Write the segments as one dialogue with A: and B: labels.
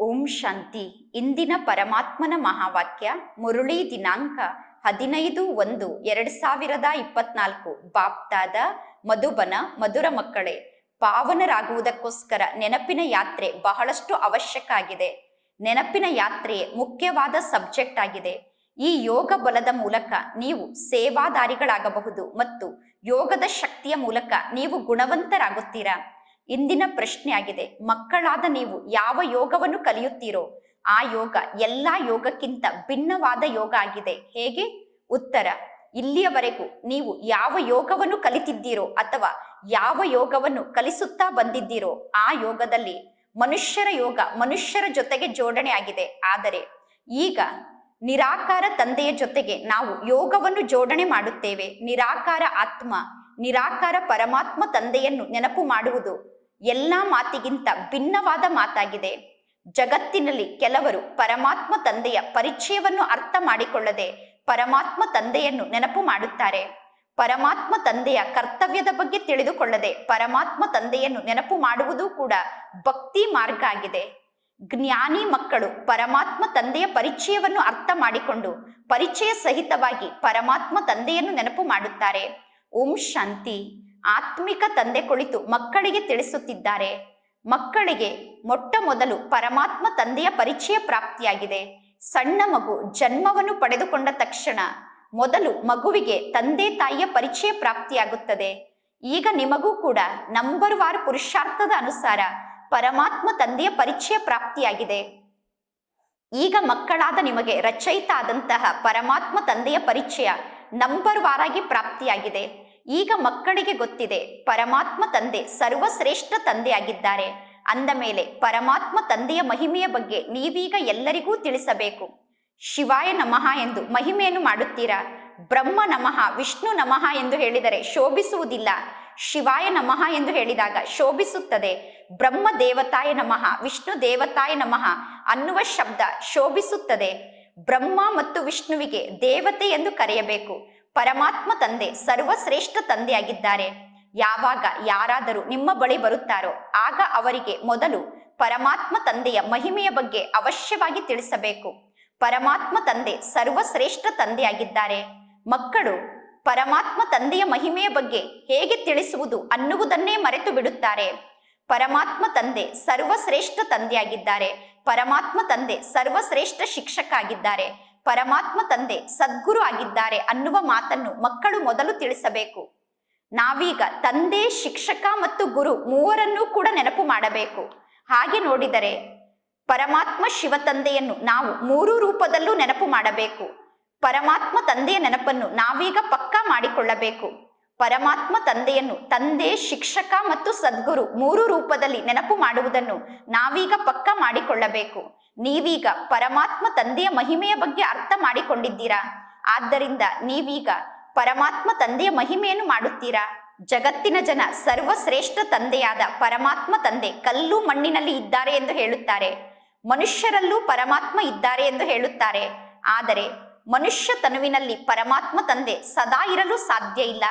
A: ಓಂ ಶಾಂತಿ. ಇಂದಿನ ಪರಮಾತ್ಮನ ಮಹಾವಾಕ್ಯ ಮುರುಳಿ ದಿನಾಂಕ ಹದಿನೈದು ಒಂದು ಎರಡ್ ಸಾವಿರದ ಇಪ್ಪತ್ನಾಲ್ಕು. ಬಾಪ್ತಾದ, ಮಧುಬನ, ಮಧುರ ಮಕ್ಕಳೇ, ಪಾವನರಾಗುವುದಕ್ಕೋಸ್ಕರ ನೆನಪಿನ ಯಾತ್ರೆ ಬಹಳಷ್ಟು ಅವಶ್ಯಕ ಆಗಿದೆ. ನೆನಪಿನ ಯಾತ್ರೆ ಮುಖ್ಯವಾದ ಸಬ್ಜೆಕ್ಟ್ ಆಗಿದೆ. ಈ ಯೋಗ ಬಲದ ಮೂಲಕ ನೀವು ಸೇವಾದಾರಿಗಳಾಗಬಹುದು ಮತ್ತು ಯೋಗದ ಶಕ್ತಿಯ ಮೂಲಕ ನೀವು ಗುಣವಂತರಾಗುತ್ತೀರಾ? ಇಂದಿನ ಪ್ರಶ್ನೆ ಆಗಿದೆ. ಮಕ್ಕಳಾದ ನೀವು ಯಾವ ಯೋಗವನ್ನು ಕಲಿಯುತ್ತೀರೋ ಆ ಯೋಗ ಎಲ್ಲಾ ಯೋಗಕ್ಕಿಂತ ಭಿನ್ನವಾದ ಯೋಗ ಆಗಿದೆ. ಹೇಗೆ? ಉತ್ತರ, ಇಲ್ಲಿಯವರೆಗೂ ನೀವು ಯಾವ ಯೋಗವನ್ನು ಕಲಿತಿದ್ದೀರೋ ಅಥವಾ ಯಾವ ಯೋಗವನ್ನು ಕಲಿಸುತ್ತಾ ಬಂದಿದ್ದೀರೋ ಆ ಯೋಗದಲ್ಲಿ ಮನುಷ್ಯರ ಯೋಗ ಮನುಷ್ಯರ ಜೊತೆಗೆ ಜೋಡಣೆ ಆಗಿದೆ. ಆದರೆ ಈಗ ನಿರಾಕಾರ ತಂದೆಯ ಜೊತೆಗೆ ನಾವು ಯೋಗವನ್ನು ಜೋಡಣೆ ಮಾಡುತ್ತೇವೆ. ನಿರಾಕಾರ ಆತ್ಮ, ನಿರಾಕಾರ ಪರಮಾತ್ಮ ತಂದೆಯನ್ನು ನೆನಪು ಮಾಡುವುದು ಎಲ್ಲಾ ಮಾತಿಗಿಂತ ಭಿನ್ನವಾದ ಮಾತಾಗಿದೆ. ಜಗತ್ತಿನಲ್ಲಿ ಕೆಲವರು ಪರಮಾತ್ಮ ತಂದೆಯ ಪರಿಚಯವನ್ನು ಅರ್ಥ ಮಾಡಿಕೊಳ್ಳದೆ ಪರಮಾತ್ಮ ತಂದೆಯನ್ನು ನೆನಪು ಮಾಡುತ್ತಾರೆ. ಪರಮಾತ್ಮ ತಂದೆಯ ಕರ್ತವ್ಯದ ಬಗ್ಗೆ ತಿಳಿದುಕೊಳ್ಳದೆ ಪರಮಾತ್ಮ ತಂದೆಯನ್ನು ನೆನಪು ಮಾಡುವುದು ಕೂಡ ಭಕ್ತಿ ಮಾರ್ಗ ಆಗಿದೆ. ಜ್ಞಾನಿ ಮಕ್ಕಳು ಪರಮಾತ್ಮ ತಂದೆಯ ಪರಿಚಯವನ್ನು ಅರ್ಥ ಮಾಡಿಕೊಂಡು ಪರಿಚಯ ಸಹಿತವಾಗಿ ಪರಮಾತ್ಮ ತಂದೆಯನ್ನು ನೆನಪು ಮಾಡುತ್ತಾರೆ. ಓಂ ಶಾಂತಿ. ಆತ್ಮಿಕ ತಂದೆ ಕುಳಿತು ಮಕ್ಕಳಿಗೆ ತಿಳಿಸುತ್ತಿದ್ದಾರೆ. ಮಕ್ಕಳಿಗೆ ಮೊಟ್ಟ ಮೊದಲು ಪರಮಾತ್ಮ ತಂದೆಯ ಪರಿಚಯ ಪ್ರಾಪ್ತಿಯಾಗಿದೆ. ಸಣ್ಣ ಮಗು ಜನ್ಮವನ್ನು ಪಡೆದುಕೊಂಡ ತಕ್ಷಣ ಮೊದಲು ಮಗುವಿಗೆ ತಂದೆ ತಾಯಿಯ ಪರಿಚಯ ಪ್ರಾಪ್ತಿಯಾಗುತ್ತದೆ. ಈಗ ನಿಮಗೂ ಕೂಡ ನಂಬರ್ ವಾರ್ ಪುರುಷಾರ್ಥದ ಅನುಸಾರ ಪರಮಾತ್ಮ ತಂದೆಯ ಪರಿಚಯ ಪ್ರಾಪ್ತಿಯಾಗಿದೆ. ಈಗ ಮಕ್ಕಳಾದ ನಿಮಗೆ ರಚಯಿತ ಆದಂತಹ ಪರಮಾತ್ಮ ತಂದೆಯ ಪರಿಚಯ ನಂಬರ್ ವಾರಾಗಿ ಪ್ರಾಪ್ತಿಯಾಗಿದೆ. ಈಗ ಮಕ್ಕಳಿಗೆ ಗೊತ್ತಿದೆ ಪರಮಾತ್ಮ ತಂದೆ, ಸರ್ವಶ್ರೇಷ್ಠ ತಂದೆಯಾಗಿದ್ದಾರೆ. ಅಂದ ಮೇಲೆ ಪರಮಾತ್ಮ ತಂದೆಯ ಮಹಿಮೆಯ ಬಗ್ಗೆ ನೀವೀಗ ಎಲ್ಲರಿಗೂ ತಿಳಿಸಬೇಕು. ಶಿವಾಯ ನಮಃ ಎಂದು ಮಹಿಮೆಯನ್ನು ಮಾಡುತ್ತೀರಾ? ಬ್ರಹ್ಮ ನಮಃ, ವಿಷ್ಣು ನಮಃ ಎಂದು ಹೇಳಿದರೆ ಶೋಭಿಸುವುದಿಲ್ಲ. ಶಿವಾಯ ನಮಃ ಎಂದು ಹೇಳಿದಾಗ ಶೋಭಿಸುತ್ತದೆ. ಬ್ರಹ್ಮ ದೇವತಾಯ ನಮಃ, ವಿಷ್ಣು ದೇವತಾಯ ನಮಃ ಅನ್ನುವ ಶಬ್ದ ಶೋಭಿಸುತ್ತದೆ. ಬ್ರಹ್ಮ ಮತ್ತು ವಿಷ್ಣುವಿಗೆ ದೇವತೆ ಎಂದು ಕರೆಯಬೇಕು. ಪರಮಾತ್ಮ ತಂದೆ, ಸರ್ವಶ್ರೇಷ್ಠ ತಂದೆಯಾಗಿದ್ದಾರೆ. ಯಾವಾಗ ಯಾರಾದರೂ ನಿಮ್ಮ ಬಳಿ ಬರುತ್ತಾರೋ, ಆಗ ಅವರಿಗೆ ಮೊದಲು ಪರಮಾತ್ಮ ತಂದೆಯ ಮಹಿಮೆಯ ಬಗ್ಗೆ ಅವಶ್ಯವಾಗಿ ತಿಳಿಸಬೇಕು. ಪರಮಾತ್ಮ ತಂದೆ, ಸರ್ವಶ್ರೇಷ್ಠ ತಂದೆಯಾಗಿದ್ದಾರೆ. ಮಕ್ಕಳು ಪರಮಾತ್ಮ ತಂದೆಯ ಮಹಿಮೆಯ ಬಗ್ಗೆ ಹೇಗೆ ತಿಳಿಸುವುದು ಅನ್ನುವುದನ್ನೇ ಮರೆತು ಬಿಡುತ್ತಾರೆ. ಪರಮಾತ್ಮ ತಂದೆ, ಸರ್ವಶ್ರೇಷ್ಠ ತಂದೆಯಾಗಿದ್ದಾರೆ. ಪರಮಾತ್ಮ ತಂದೆ, ಸರ್ವಶ್ರೇಷ್ಠ ಶಿಕ್ಷಕ ಆಗಿದ್ದಾರೆ ಪರಮಾತ್ಮ ತಂದೆ ಸದ್ಗುರು ಆಗಿದ್ದಾರೆ ಅನ್ನುವ ಮಾತನ್ನು ಮಕ್ಕಳು ಮೊದಲು ತಿಳಿಸಬೇಕು. ನಾವೀಗ ತಂದೆ, ಶಿಕ್ಷಕ ಮತ್ತು ಗುರು ಮೂವರನ್ನೂ ಕೂಡ ನೆನಪು ಮಾಡಬೇಕು. ಹಾಗೆ ನೋಡಿದರೆ ಪರಮಾತ್ಮ ಶಿವ ತಂದೆಯನ್ನು ನಾವು ಮೂರು ರೂಪದಲ್ಲೂ ನೆನಪು ಮಾಡಬೇಕು. ಪರಮಾತ್ಮ ತಂದೆಯ ನೆನಪನ್ನು ನಾವೀಗ ಪಕ್ಕಾ ಮಾಡಿಕೊಳ್ಳಬೇಕು. ಪರಮಾತ್ಮ ತಂದೆಯನ್ನು, ತಂದೆ, ಶಿಕ್ಷಕ ಮತ್ತು ಸದ್ಗುರು ಮೂರು ರೂಪದಲ್ಲಿ ನೆನಪು ಮಾಡುವುದನ್ನು ನಾವೀಗ ಪಕ್ಕ ಮಾಡಿಕೊಳ್ಳಬೇಕು. ನೀವೀಗ ಪರಮಾತ್ಮ ತಂದೆಯ ಮಹಿಮೆಯ ಬಗ್ಗೆ ಅರ್ಥ ಮಾಡಿಕೊಂಡಿದ್ದೀರಾ? ಆದ್ದರಿಂದ ನೀವೀಗ ಪರಮಾತ್ಮ ತಂದೆಯ ಮಹಿಮೆಯನ್ನು ಮಾಡುತ್ತೀರಾ? ಜಗತ್ತಿನ ಜನ ಸರ್ವಶ್ರೇಷ್ಠ ತಂದೆಯಾದ ಪರಮಾತ್ಮ ತಂದೆ ಕಲ್ಲು ಮಣ್ಣಿನಲ್ಲಿ ಇದ್ದಾರೆ ಎಂದು ಹೇಳುತ್ತಾರೆ. ಮನುಷ್ಯರಲ್ಲೂ ಪರಮಾತ್ಮ ಇದ್ದಾರೆ ಎಂದು ಹೇಳುತ್ತಾರೆ. ಆದರೆ ಮನುಷ್ಯ ತನುವಿನಲ್ಲಿ ಪರಮಾತ್ಮ ತಂದೆ ಸದಾ ಇರಲು ಸಾಧ್ಯ ಇಲ್ಲ.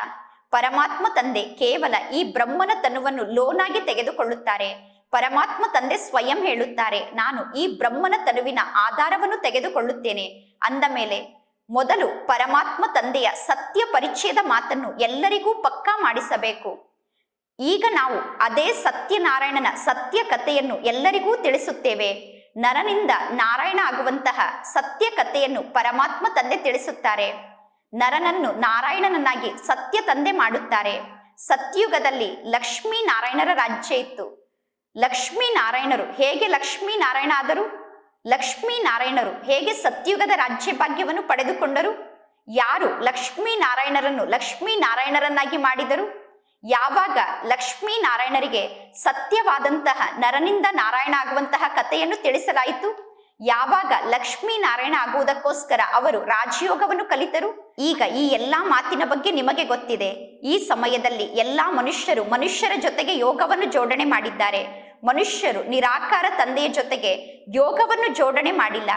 A: ಪರಮಾತ್ಮ ತಂದೆ ಕೇವಲ ಈ ಬ್ರಹ್ಮನ ತನುವನ್ನು ಲೋನಾಗಿ ತೆಗೆದುಕೊಳ್ಳುತ್ತಾರೆ. ಪರಮಾತ್ಮ ತಂದೆ ಸ್ವಯಂ ಹೇಳುತ್ತಾರೆ, ನಾನು ಈ ಬ್ರಹ್ಮನ ತನುವಿನ ಆಧಾರವನ್ನು ತೆಗೆದುಕೊಳ್ಳುತ್ತೇನೆ. ಅಂದ ಮೇಲೆ, ಮೊದಲು ಪರಮಾತ್ಮ ತಂದೆಯ ಸತ್ಯ ಪರಿಚಯದ ಮಾತನ್ನು ಎಲ್ಲರಿಗೂ ಪಕ್ಕಾ ಮಾಡಿಸಬೇಕು. ಈಗ ನಾವು ಅದೇ ಸತ್ಯನಾರಾಯಣನ ಸತ್ಯ ಕಥೆಯನ್ನು ಎಲ್ಲರಿಗೂ ತಿಳಿಸುತ್ತೇವೆ. ನರನಿಂದ ನಾರಾಯಣ ಆಗುವಂತಹ ಸತ್ಯ ಕಥೆಯನ್ನು ಪರಮಾತ್ಮ ತಂದೆ ತಿಳಿಸುತ್ತಾರೆ. ನರನನ್ನು ನಾರಾಯಣನನ್ನಾಗಿ ಸತ್ಯ ತಂದೆ ಮಾಡುತ್ತಾರೆ. ಸತ್ಯುಗದಲ್ಲಿ ಲಕ್ಷ್ಮೀ ನಾರಾಯಣರ ರಾಜ್ಯ ಇತ್ತು. ಲಕ್ಷ್ಮೀ ನಾರಾಯಣರು ಹೇಗೆ ಲಕ್ಷ್ಮೀ ನಾರಾಯಣ ಆದರು? ಲಕ್ಷ್ಮೀ ನಾರಾಯಣರು ಹೇಗೆ ಸತ್ಯುಗದ ರಾಜ್ಯ ಭಾಗ್ಯವನ್ನು ಪಡೆದುಕೊಂಡರು? ಯಾರು ಲಕ್ಷ್ಮೀ ನಾರಾಯಣರನ್ನು ಲಕ್ಷ್ಮೀ ನಾರಾಯಣರನ್ನಾಗಿ ಮಾಡಿದರು? ಯಾವಾಗ ಲಕ್ಷ್ಮೀ ನಾರಾಯಣರಿಗೆ ಸತ್ಯವಾದಂತಹ ನರನಿಂದ ನಾರಾಯಣ ಆಗುವಂತಹ ಕಥೆಯನ್ನು ತಿಳಿಸಲಾಯಿತು? ಯಾವಾಗ ಲಕ್ಷ್ಮೀ ನಾರಾಯಣ ಆಗುವುದಕ್ಕೋಸ್ಕರ ಅವರು ರಾಜಯೋಗವನ್ನು ಕಲಿತರು? ಈಗ ಈ ಎಲ್ಲಾ ಮಾತಿನ ಬಗ್ಗೆ ನಿಮಗೆ ಗೊತ್ತಿದೆ. ಈ ಸಮಯದಲ್ಲಿ ಎಲ್ಲಾ ಮನುಷ್ಯರು ಮನುಷ್ಯರ ಜೊತೆಗೆ ಯೋಗವನ್ನು ಜೋಡಣೆ ಮಾಡಿದ್ದಾರೆ. ಮನುಷ್ಯರು ನಿರಾಕಾರ ತಂದೆಯ ಜೊತೆಗೆ ಯೋಗವನ್ನು ಜೋಡಣೆ ಮಾಡಿಲ್ಲ.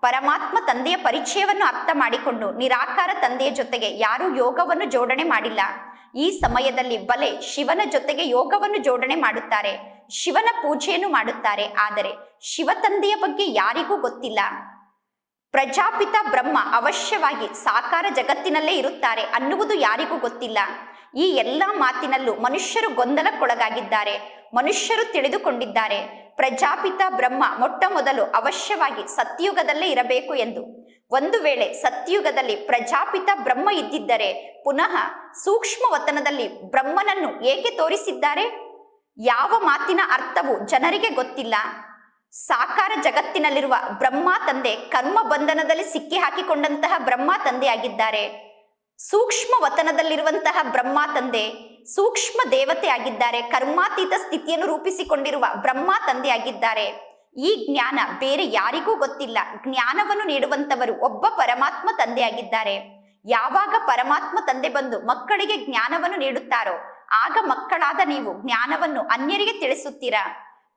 A: ಪರಮಾತ್ಮ ತಂದೆಯ ಪರಿಚಯವನ್ನು ಅರ್ಥ ಮಾಡಿಕೊಂಡು ನಿರಾಕಾರ ತಂದೆಯ ಜೊತೆಗೆ ಯಾರೂ ಯೋಗವನ್ನು ಜೋಡಣೆ ಮಾಡಿಲ್ಲ. ಈ ಸಮಯದಲ್ಲಿ ಬಲೆ ಶಿವನ ಜೊತೆಗೆ ಯೋಗವನ್ನು ಜೋಡಣೆ ಮಾಡುತ್ತಾರೆ. ಶಿವನ ಪೂಜೆಯನ್ನು ಮಾಡುತ್ತಾರೆ. ಆದರೆ ಶಿವ ತಂದೆಯ ಬಗ್ಗೆ ಯಾರಿಗೂ ಗೊತ್ತಿಲ್ಲ. ಪ್ರಜಾಪಿತ ಬ್ರಹ್ಮ ಅವಶ್ಯವಾಗಿ ಸಾಕಾರ ಜಗತ್ತಿನಲ್ಲೇ ಇರುತ್ತಾರೆ ಅನ್ನುವುದು ಯಾರಿಗೂ ಗೊತ್ತಿಲ್ಲ. ಈ ಎಲ್ಲ ಮಾತಿನಲ್ಲೂ ಮನುಷ್ಯರು ಗೊಂದಲಕ್ಕೊಳಗಾಗಿದ್ದಾರೆ. ಮನುಷ್ಯರು ತಿಳಿದುಕೊಂಡಿದ್ದಾರೆ. ಪ್ರಜಾಪಿತ ಬ್ರಹ್ಮ ಮೊಟ್ಟ ಮೊದಲು ಅವಶ್ಯವಾಗಿ ಸತ್ಯುಗದಲ್ಲೇ ಇರಬೇಕು ಎಂದು. ಒಂದು ವೇಳೆ ಸತ್ಯುಗದಲ್ಲಿ ಪ್ರಜಾಪಿತ ಬ್ರಹ್ಮ ಇದ್ದಿದ್ದರೆ ಪುನಃ ಸೂಕ್ಷ್ಮ ವತನದಲ್ಲಿ ಬ್ರಹ್ಮನನ್ನು ಏಕೆ ತೋರಿಸಿದ್ದಾರೆ? ಯಾವ ಮಾತಿನ ಅರ್ಥವು ಜನರಿಗೆ ಗೊತ್ತಿಲ್ಲ. ಸಾಕಾರ ಜಗತ್ತಿನಲ್ಲಿರುವ ಬ್ರಹ್ಮ ತಂದೆ ಕರ್ಮ ಬಂಧನದಲ್ಲಿ ಸಿಕ್ಕಿ ಹಾಕಿಕೊಂಡಂತಹ ಬ್ರಹ್ಮ ತಂದೆಯಾಗಿದ್ದಾರೆ. ಸೂಕ್ಷ್ಮ ವತನದಲ್ಲಿರುವಂತಹ ಬ್ರಹ್ಮ ತಂದೆ ಸೂಕ್ಷ್ಮ ದೇವತೆ ಆಗಿದ್ದಾರೆ ಕರ್ಮಾತೀತ ಸ್ಥಿತಿಯನ್ನು ರೂಪಿಸಿಕೊಂಡಿರುವ ಬ್ರಹ್ಮ ತಂದೆಯಾಗಿದ್ದಾರೆ. ಈ ಜ್ಞಾನ ಬೇರೆ ಯಾರಿಗೂ ಗೊತ್ತಿಲ್ಲ. ಜ್ಞಾನವನ್ನು ನೀಡುವಂತವರು ಒಬ್ಬ ಪರಮಾತ್ಮ ತಂದೆಯಾಗಿದ್ದಾರೆ. ಯಾವಾಗ ಪರಮಾತ್ಮ ತಂದೆ ಬಂದು ಮಕ್ಕಳಿಗೆ ಜ್ಞಾನವನ್ನು ನೀಡುತ್ತಾರೋ, ಆಗ ಮಕ್ಕಳಾದ ನೀವು ಜ್ಞಾನವನ್ನು ಅನ್ಯರಿಗೆ ತಿಳಿಸುತ್ತೀರಾ?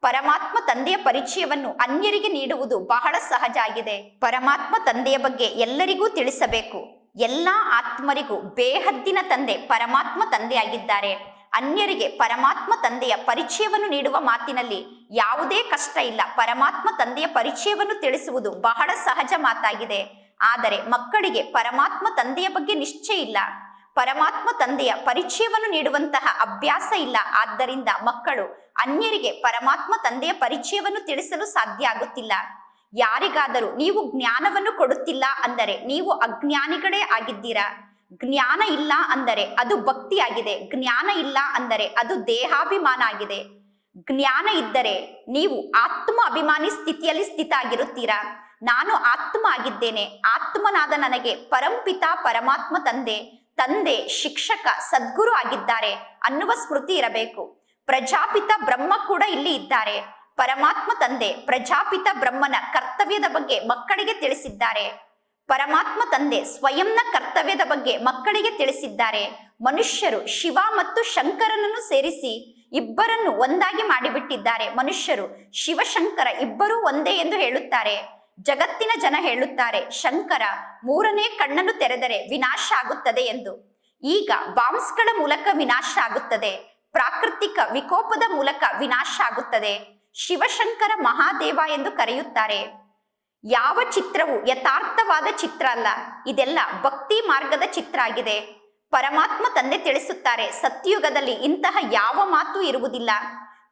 A: ಪರಮಾತ್ಮ ತಂದೆಯ ಪರಿಚಯವನ್ನು ಅನ್ಯರಿಗೆ ನೀಡುವುದು ಬಹಳ ಸಹಜ ಆಗಿದೆ. ಪರಮಾತ್ಮ ತಂದೆಯ ಬಗ್ಗೆ ಎಲ್ಲರಿಗೂ ತಿಳಿಸಬೇಕು. ಎಲ್ಲಾ ಆತ್ಮರಿಗೂ ಬೇಹದ್ದಿನ ತಂದೆ ಪರಮಾತ್ಮ ತಂದೆಯಾಗಿದ್ದಾರೆ. ಅನ್ಯರಿಗೆ ಪರಮಾತ್ಮ ತಂದೆಯ ಪರಿಚಯವನ್ನು ನೀಡುವ ಮಾತಿನಲ್ಲಿ ಯಾವುದೇ ಕಷ್ಟ ಇಲ್ಲ. ಪರಮಾತ್ಮ ತಂದೆಯ ಪರಿಚಯವನ್ನು ತಿಳಿಸುವುದು ಬಹಳ ಸಹಜ ಮಾತಾಗಿದೆ. ಆದರೆ ಮಕ್ಕಳಿಗೆ ಪರಮಾತ್ಮ ತಂದೆಯ ಬಗ್ಗೆ ನಿಶ್ಚಯ ಇಲ್ಲ. ಪರಮಾತ್ಮ ತಂದೆಯ ಪರಿಚಯವನ್ನು ನೀಡುವಂತಹ ಅಭ್ಯಾಸ ಇಲ್ಲ. ಆದ್ದರಿಂದ ಮಕ್ಕಳು ಅನ್ಯರಿಗೆ ಪರಮಾತ್ಮ ತಂದೆಯ ಪರಿಚಯವನ್ನು ತಿಳಿಸಲು ಸಾಧ್ಯ ಆಗುತ್ತಿಲ್ಲ. ಯಾರಿಗಾದರೂ ನೀವು ಜ್ಞಾನವನ್ನು ಕೊಡುತ್ತಿಲ್ಲ ಅಂದರೆ ನೀವು ಅಜ್ಞಾನಿಗಳೇ ಆಗಿದ್ದೀರಾ? ಜ್ಞಾನ ಇಲ್ಲ ಅಂದರೆ ಅದು ಭಕ್ತಿಯಾಗಿದೆ. ಜ್ಞಾನ ಇಲ್ಲ ಅಂದರೆ ಅದು ದೇಹಾಭಿಮಾನ ಆಗಿದೆ. ಜ್ಞಾನ ಇದ್ದರೆ ನೀವು ಆತ್ಮ ಅಭಿಮಾನಿ ಸ್ಥಿತಿಯಲ್ಲಿ ಸ್ಥಿತ ಆಗಿರುತ್ತೀರಾ ನಾನು ಆತ್ಮ ಆಗಿದ್ದೇನೆ. ಆತ್ಮನಾದ ನನಗೆ ಪರಂಪಿತ ಪರಮಾತ್ಮ ತಂದೆ. ತಂದೆ, ಶಿಕ್ಷಕ, ಸದ್ಗುರು ಆಗಿದ್ದಾರೆ ಅನ್ನುವ ಸ್ಮೃತಿ ಇರಬೇಕು. ಪ್ರಜಾಪಿತ ಬ್ರಹ್ಮ ಕೂಡ ಇಲ್ಲಿ ಇದ್ದಾರೆ. ಪರಮಾತ್ಮ ತಂದೆ, ಪ್ರಜಾಪಿತ ಬ್ರಹ್ಮನ ಕರ್ತವ್ಯದ ಬಗ್ಗೆ ಮಕ್ಕಳಿಗೆ ತಿಳಿಸಿದ್ದಾರೆ. ಪರಮಾತ್ಮ ತಂದೆ ಸ್ವಯಂನ ಕರ್ತವ್ಯದ ಬಗ್ಗೆ ಮಕ್ಕಳಿಗೆ ತಿಳಿಸಿದ್ದಾರೆ. ಮನುಷ್ಯರು ಶಿವ ಮತ್ತು ಶಂಕರನನ್ನು ಸೇರಿಸಿ ಇಬ್ಬರನ್ನು ಒಂದಾಗಿ ಮಾಡಿಬಿಟ್ಟಿದ್ದಾರೆ. ಮನುಷ್ಯರು ಶಿವಶಂಕರ ಇಬ್ಬರೂ ಒಂದೇ ಎಂದು ಹೇಳುತ್ತಾರೆ. ಜಗತ್ತಿನ ಜನ ಹೇಳುತ್ತಾರೆ, ಶಂಕರ, ಮೂರನೇ ಕಣ್ಣನ್ನು ತೆರೆದರೆ ವಿನಾಶ ಆಗುತ್ತದೆ ಎಂದು. ಈಗ ಬಾಂಬ್ಸ್ಗಳ ಮೂಲಕ ವಿನಾಶ ಆಗುತ್ತದೆ. ಪ್ರಾಕೃತಿಕ ವಿಕೋಪದ ಮೂಲಕ ವಿನಾಶ ಆಗುತ್ತದೆ. ಶಿವಶಂಕರ ಮಹಾದೇವ ಎಂದು ಕರೆಯುತ್ತಾರೆ. ಯಾವ ಚಿತ್ರವು ಯಥಾರ್ಥವಾದ ಚಿತ್ರ ಅಲ್ಲ, ಇದೆಲ್ಲ ಭಕ್ತಿ ಮಾರ್ಗದ ಚಿತ್ರ ಆಗಿದೆ. ಪರಮಾತ್ಮ ತಂದೆ ತಿಳಿಸುತ್ತಾರೆ, ಸತ್ಯುಗದಲ್ಲಿ ಇಂತಹ ಯಾವ ಮಾತು ಇರುವುದಿಲ್ಲ.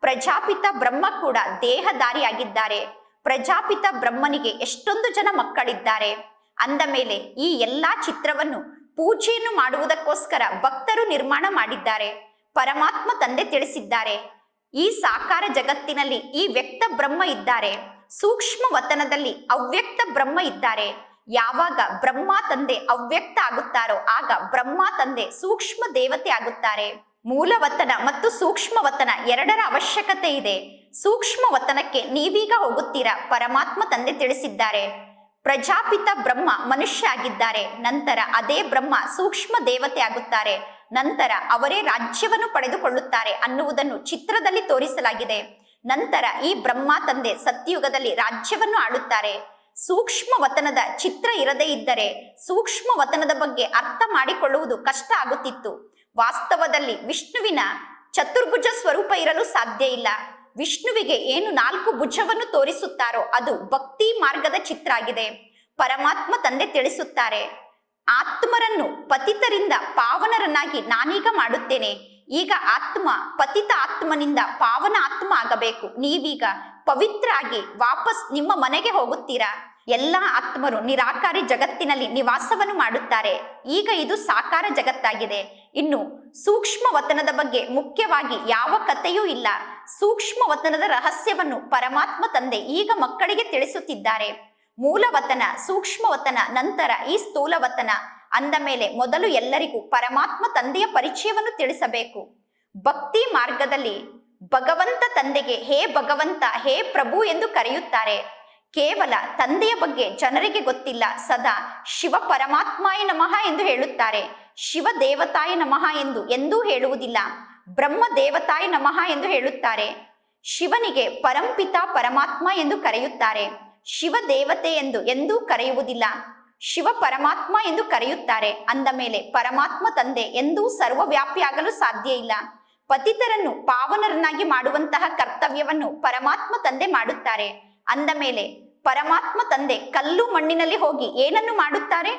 A: ಪ್ರಜಾಪಿತ ಬ್ರಹ್ಮ ಕೂಡ ದೇಹದಾರಿಯಾಗಿದ್ದಾರೆ ಪ್ರಜಾಪಿತ ಬ್ರಹ್ಮನಿಗೆ ಎಷ್ಟೊಂದು ಜನ ಮಕ್ಕಳಿದ್ದಾರೆ. ಅಂದ ಮೇಲೆ ಈ ಎಲ್ಲಾ ಚಿತ್ರವನ್ನು ಪೂಜೆಯನ್ನು ಮಾಡುವುದಕ್ಕೋಸ್ಕರ ಭಕ್ತರು ನಿರ್ಮಾಣ ಮಾಡಿದ್ದಾರೆ. ಪರಮಾತ್ಮ ತಂದೆ ತಿಳಿಸಿದ್ದಾರೆ. ಈ ಸಾಕಾರ ಜಗತ್ತಿನಲ್ಲಿ ಈ ವ್ಯಕ್ತ ಬ್ರಹ್ಮ ಇದ್ದಾರೆ. ಸೂಕ್ಷ್ಮ ವತನದಲ್ಲಿ ಅವ್ಯಕ್ತ ಬ್ರಹ್ಮ ಇದ್ದಾರೆ. ಯಾವಾಗ ಬ್ರಹ್ಮ ತಂದೆ ಅವ್ಯಕ್ತ ಆಗುತ್ತಾರೋ ಆಗ ಬ್ರಹ್ಮ ತಂದೆ ಸೂಕ್ಷ್ಮ ದೇವತೆ ಆಗುತ್ತಾರೆ. ಮೂಲವತನ ಮತ್ತು ಸೂಕ್ಷ್ಮ ವತನ ಎರಡರ ಅವಶ್ಯಕತೆ ಇದೆ. ಸೂಕ್ಷ್ಮ ವತನಕ್ಕೆ ನೀವೀಗ ಹೋಗುತ್ತೀರಾ? ಪರಮಾತ್ಮ ತಂದೆ ತಿಳಿಸಿದ್ದಾರೆ. ಪ್ರಜಾಪಿತ ಬ್ರಹ್ಮ ಮನುಷ್ಯ ಆಗಿದ್ದಾರೆ. ನಂತರ ಅದೇ ಬ್ರಹ್ಮ ಸೂಕ್ಷ್ಮ ದೇವತೆ ಆಗುತ್ತಾರೆ. ನಂತರ ಅವರೇ ರಾಜ್ಯವನ್ನು ಪಡೆದುಕೊಳ್ಳುತ್ತಾರೆ ಅನ್ನುವುದನ್ನು ಚಿತ್ರದಲ್ಲಿ ತೋರಿಸಲಾಗಿದೆ. ನಂತರ ಈ ಬ್ರಹ್ಮ ತಂದೆ ಸತ್ಯಯುಗದಲ್ಲಿ ರಾಜ್ಯವನ್ನು ಆಳುತ್ತಾರೆ. ಸೂಕ್ಷ್ಮ ವತನದ ಚಿತ್ರ ಇರದೇ ಇದ್ದರೆ ಸೂಕ್ಷ್ಮ ವತನದ ಬಗ್ಗೆ ಅರ್ಥ ಮಾಡಿಕೊಳ್ಳುವುದು ಕಷ್ಟ ಆಗುತ್ತಿತ್ತು. ವಾಸ್ತವದಲ್ಲಿ ವಿಷ್ಣುವಿನ ಚತುರ್ಭುಜ ಸ್ವರೂಪ ಇರಲು ಸಾಧ್ಯ ಇಲ್ಲ. ವಿಷ್ಣುವಿಗೆ ಏನು ನಾಲ್ಕು ಭುಜವನ್ನು ತೋರಿಸುತ್ತಾರೋ ಅದು ಭಕ್ತಿ ಮಾರ್ಗದ ಚಿತ್ರ ಆಗಿದೆ. ಪರಮಾತ್ಮ ತಂದೆ ತಿಳಿಸುತ್ತಾರೆ, ಆತ್ಮರನ್ನು ಪತಿತರಿಂದ ಪಾವನರನ್ನಾಗಿ ನಾನೀಗ ಮಾಡುತ್ತೇನೆ. ಈಗ ಆತ್ಮ, ಪತಿತ ಆತ್ಮನಿಂದ ಪಾವನ ಆತ್ಮ ಆಗಬೇಕು. ನೀವೀಗ ಪವಿತ್ರ ಆಗಿ ವಾಪಸ್ ನಿಮ್ಮ ಮನೆಗೆ ಹೋಗುತ್ತೀರಾ? ಎಲ್ಲಾ ಆತ್ಮರು ನಿರಾಕಾರಿ ಜಗತ್ತಿನಲ್ಲಿ ನಿವಾಸವನ್ನು ಮಾಡುತ್ತಾರೆ. ಈಗ ಇದು ಸಾಕಾರ ಜಗತ್ತಾಗಿದೆ. ಇನ್ನು ಸೂಕ್ಷ್ಮ ವತನದ ಬಗ್ಗೆ ಮುಖ್ಯವಾಗಿ ಯಾವ ಕಥೆಯೂ ಇಲ್ಲ. ಸೂಕ್ಷ್ಮ ವತನದ ರಹಸ್ಯವನ್ನು ಪರಮಾತ್ಮ ತಂದೆ ಈಗ ಮಕ್ಕಳಿಗೆ ತಿಳಿಸುತ್ತಿದ್ದಾರೆ. ಮೂಲವತನ ಸೂಕ್ಷ್ಮವತನ ನಂತರ ಈ ಸ್ಥೂಲ ವತನ. ಅಂದ ಮೇಲೆ ಮೊದಲು ಎಲ್ಲರಿಗೂ ಪರಮಾತ್ಮ ತಂದೆಯ ಪರಿಚಯವನ್ನು ತಿಳಿಸಬೇಕು. ಭಕ್ತಿ ಮಾರ್ಗದಲ್ಲಿ ಭಗವಂತ ತಂದೆಗೆ ಹೇ ಭಗವಂತ, ಹೇ ಪ್ರಭು ಎಂದು ಕರೆಯುತ್ತಾರೆ. ಕೇವಲ ತಂದೆಯ ಬಗ್ಗೆ ಜನರಿಗೆ ಗೊತ್ತಿಲ್ಲ, ಸದಾ ಶಿವ ಪರಮಾತ್ಮಾಯ ನಮಃ ಎಂದು ಹೇಳುತ್ತಾರೆ. ಶಿವ ದೇವತಾಯ ನಮಃ ಎಂದು ಎಂದೂ ಹೇಳುವುದಿಲ್ಲ, ಬ್ರಹ್ಮ ದೇವತಾಯ ನಮಃ ಎಂದು ಹೇಳುತ್ತಾರೆ. ಶಿವನಿಗೆ ಪರಂಪಿತ ಪರಮಾತ್ಮ ಎಂದು ಕರೆಯುತ್ತಾರೆ. ಶಿವ ದೇವತೆ ಎಂದು ಎಂದೂ ಕರೆಯುವುದಿಲ್ಲ ಶಿವ ಪರಮಾತ್ಮ ಎಂದು ಕರೆಯುತ್ತಾರೆ. ಅಂದ ಮೇಲೆ ಪರಮಾತ್ಮ ತಂದೆ ಎಂದೂ ಸರ್ವವ್ಯಾಪಿಯಾಗಲು ಸಾಧ್ಯ ಇಲ್ಲ. ಪತಿತರನ್ನು ಪಾವನರನ್ನಾಗಿ ಮಾಡುವಂತಹ ಕರ್ತವ್ಯವನ್ನು ಪರಮಾತ್ಮ ತಂದೆ ಮಾಡುತ್ತಾರೆ. ಅಂದ ಮೇಲೆ ಪರಮಾತ್ಮ ತಂದೆ ಕಲ್ಲು ಮಣ್ಣಿನಲ್ಲಿ ಹೋಗಿ ಏನನ್ನು ಮಾಡುತ್ತಾರೆ?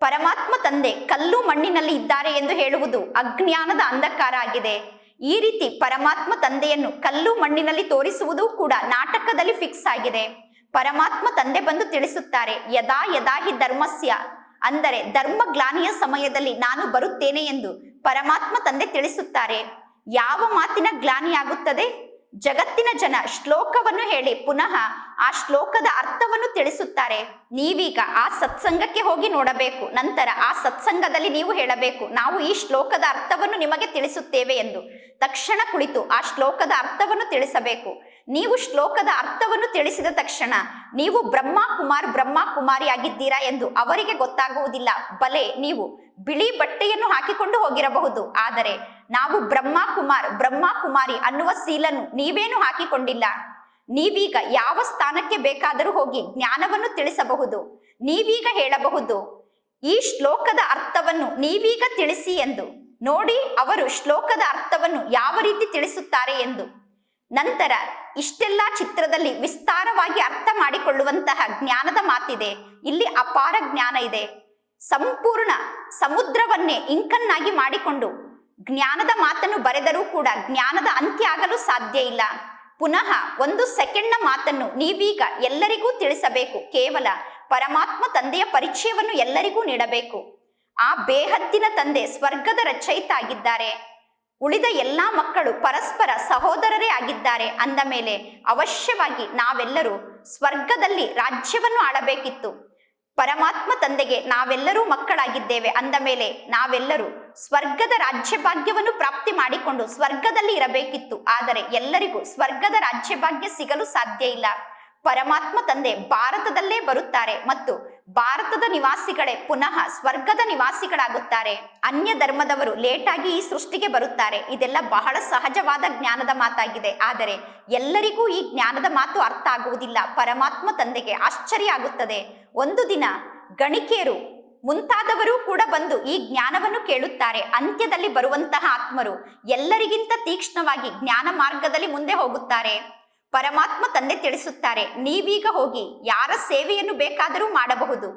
A: ಪರಮಾತ್ಮ ತಂದೆ ಕಲ್ಲು ಮಣ್ಣಿನಲ್ಲಿ ಇದ್ದಾರೆ ಎಂದು ಹೇಳುವುದು ಅಜ್ಞಾನದ ಅಂಧಕಾರ ಆಗಿದೆ. ಈ ರೀತಿ ಪರಮಾತ್ಮ ತಂದೆಯನ್ನು ಕಲ್ಲು ಮಣ್ಣಿನಲ್ಲಿ ತೋರಿಸುವುದು ಕೂಡ ನಾಟಕದಲ್ಲಿ ಫಿಕ್ಸ್ ಆಗಿದೆ. ಪರಮಾತ್ಮ ತಂದೆ ಬಂದು ತಿಳಿಸುತ್ತಾರೆ, ಯದಾ ಯದಾ ಹಿ ಧರ್ಮಸ್ಯ? ಅಂದರೆ ಧರ್ಮ ಗ್ಲಾನಿಯ ಸಮಯದಲ್ಲಿ ನಾನು ಬರುತ್ತೇನೆ ಎಂದು ಪರಮಾತ್ಮ ತಂದೆ ತಿಳಿಸುತ್ತಾರೆ. ಯಾವ ಮಾತಿನ ಗ್ಲಾನಿಯಾಗುತ್ತದೆ ಜಗತ್ತಿನ ಜನ ಶ್ಲೋಕವನ್ನು ಹೇಳಿ ಪುನಃ ಆ ಶ್ಲೋಕದ ಅರ್ಥವನ್ನು ತಿಳಿಸುತ್ತಾರೆ. ನೀವೀಗ ಆ ಸತ್ಸಂಗಕ್ಕೆ ಹೋಗಿ ನೋಡಬೇಕು, ನಂತರ ಆ ಸತ್ಸಂಗದಲ್ಲಿ ನೀವು ಹೇಳಬೇಕು, ನಾವು ಈ ಶ್ಲೋಕದ ಅರ್ಥವನ್ನು ನಿಮಗೆ ತಿಳಿಸುತ್ತೇವೆ ಎಂದು. ತಕ್ಷಣ ಕುಳಿತು ಆ ಶ್ಲೋಕದ ಅರ್ಥವನ್ನು ತಿಳಿಸಬೇಕು. ನೀವು ಶ್ಲೋಕದ ಅರ್ಥವನ್ನು ತಿಳಿಸಿದ ತಕ್ಷಣ ನೀವು ಬ್ರಹ್ಮ ಕುಮಾರ್ ಬ್ರಹ್ಮ ಕುಮಾರಿ ಆಗಿದ್ದೀರಾ ಎಂದು ಅವರಿಗೆ ಗೊತ್ತಾಗುವುದಿಲ್ಲ. ಬಲೆ ನೀವು ಬಿಳಿ ಬಟ್ಟೆಯನ್ನು ಹಾಕಿಕೊಂಡು ಹೋಗಿರಬಹುದು. ಆದರೆ ನಾವು ಬ್ರಹ್ಮ ಕುಮಾರ್ ಬ್ರಹ್ಮ ಕುಮಾರಿ ಅನ್ನುವ ಸೀಲನ್ನು ನೀವೇನು ಹಾಕಿಕೊಂಡಿಲ್ಲ. ನೀವೀಗ ಯಾವ ಸ್ಥಾನಕ್ಕೆ ಬೇಕಾದರೂ ಹೋಗಿ ಜ್ಞಾನವನ್ನು ತಿಳಿಸಬಹುದು. ನೀವೀಗ ಹೇಳಬಹುದು, ಈ ಶ್ಲೋಕದ ಅರ್ಥವನ್ನು ನೀವೀಗ ತಿಳಿಸಿ ಎಂದು. ನೋಡಿ, ಅವರು ಶ್ಲೋಕದ ಅರ್ಥವನ್ನು ಯಾವ ರೀತಿ ತಿಳಿಸುತ್ತಾರೆ ಎಂದು. ನಂತರ ಇಷ್ಟೆಲ್ಲ ಚಿತ್ರದಲ್ಲಿ ವಿಸ್ತಾರವಾಗಿ ಅರ್ಥ ಮಾಡಿಕೊಳ್ಳುವಂತಹ ಜ್ಞಾನದ ಮಾತಿದೆ. ಇಲ್ಲಿ ಅಪಾರ ಜ್ಞಾನ ಇದೆ. ಸಂಪೂರ್ಣ ಸಮುದ್ರವನ್ನೇ ಇಂಕನ್ನಾಗಿ ಮಾಡಿಕೊಂಡು ಜ್ಞಾನದ ಮಾತನ್ನು ಬರೆದರೂ ಕೂಡ ಜ್ಞಾನದ ಅಂತ್ಯ ಆಗಲು ಸಾಧ್ಯ ಇಲ್ಲ. ಪುನಃ ಒಂದು ಸೆಕೆಂಡ್ನ ಮಾತನ್ನು ನೀವೀಗ ಎಲ್ಲರಿಗೂ ತಿಳಿಸಬೇಕು. ಕೇವಲ ಪರಮಾತ್ಮ ತಂದೆಯ ಪರಿಚಯವನ್ನು ಎಲ್ಲರಿಗೂ ನೀಡಬೇಕು. ಆ ಬೇಹದ್ದಿನ ತಂದೆ ಸ್ವರ್ಗದ ರಚಯಿತ ಆಗಿದ್ದಾರೆ ಉಳಿದ ಎಲ್ಲ ಮಕ್ಕಳು ಪರಸ್ಪರ ಸಹೋದರರೇ ಆಗಿದ್ದಾರೆ ಅಂದ ಮೇಲೆ ಅವಶ್ಯವಾಗಿ ನಾವೆಲ್ಲರೂ ಸ್ವರ್ಗದಲ್ಲಿ ರಾಜ್ಯವನ್ನು ಆಳಬೇಕಿತ್ತು. ಪರಮಾತ್ಮ ತಂದೆಗೆ ನಾವೆಲ್ಲರೂ ಮಕ್ಕಳಾಗಿದ್ದೇವೆ ಅಂದ ಮೇಲೆ ನಾವೆಲ್ಲರೂ ಸ್ವರ್ಗದ ರಾಜ್ಯ ಭಾಗ್ಯವನ್ನು ಪ್ರಾಪ್ತಿ ಮಾಡಿಕೊಂಡು ಸ್ವರ್ಗದಲ್ಲಿ ಇರಬೇಕಿತ್ತು. ಆದರೆ ಎಲ್ಲರಿಗೂ ಸ್ವರ್ಗದ ರಾಜ್ಯ ಭಾಗ್ಯ ಸಿಗಲು ಸಾಧ್ಯ ಇಲ್ಲ. ಪರಮಾತ್ಮ ತಂದೆ ಭಾರತದಲ್ಲೇ ಬರುತ್ತಾರೆ ಮತ್ತು ಭಾರತದ ನಿವಾಸಿಗಳೇ ಪುನಃ ಸ್ವರ್ಗದ ನಿವಾಸಿಗಳಾಗುತ್ತಾರೆ. ಅನ್ಯ ಧರ್ಮದವರು ಲೇಟಾಗಿ ಈ ಸೃಷ್ಟಿಗೆ ಬರುತ್ತಾರೆ. ಇದೆಲ್ಲ ಬಹಳ ಸಹಜವಾದ ಜ್ಞಾನದ ಮಾತಾಗಿದೆ. ಆದರೆ ಎಲ್ಲರಿಗೂ ಈ ಜ್ಞಾನದ ಮಾತು ಅರ್ಥ ಆಗುವುದಿಲ್ಲ. ಪರಮಾತ್ಮ ತಂದೆಗೆ ಆಶ್ಚರ್ಯ ಆಗುತ್ತದೆ. ಒಂದು ದಿನ ಗಣಿಕೆಯರು ಮುಂತಾದವರು ಕೂಡ ಬಂದು ಈ ಜ್ಞಾನವನ್ನು ಕೇಳುತ್ತಾರೆ. ಅಂತ್ಯದಲ್ಲಿ ಬರುವಂತಹ ಆತ್ಮರು ಎಲ್ಲರಿಗಿಂತ ತೀಕ್ಷ್ಣವಾಗಿ ಜ್ಞಾನ ಮಾರ್ಗದಲ್ಲಿ ಮುಂದೆ ಹೋಗುತ್ತಾರೆ. ಪರಮಾತ್ಮ ತಂದೆ ತಿಳಿಸುತ್ತಾರೆ, ನೀವೀಗ ಹೋಗಿ ಯಾರ ಸೇವೆಯನ್ನು ಬೇಕಾದರೂ ಮಾಡಬಹುದು.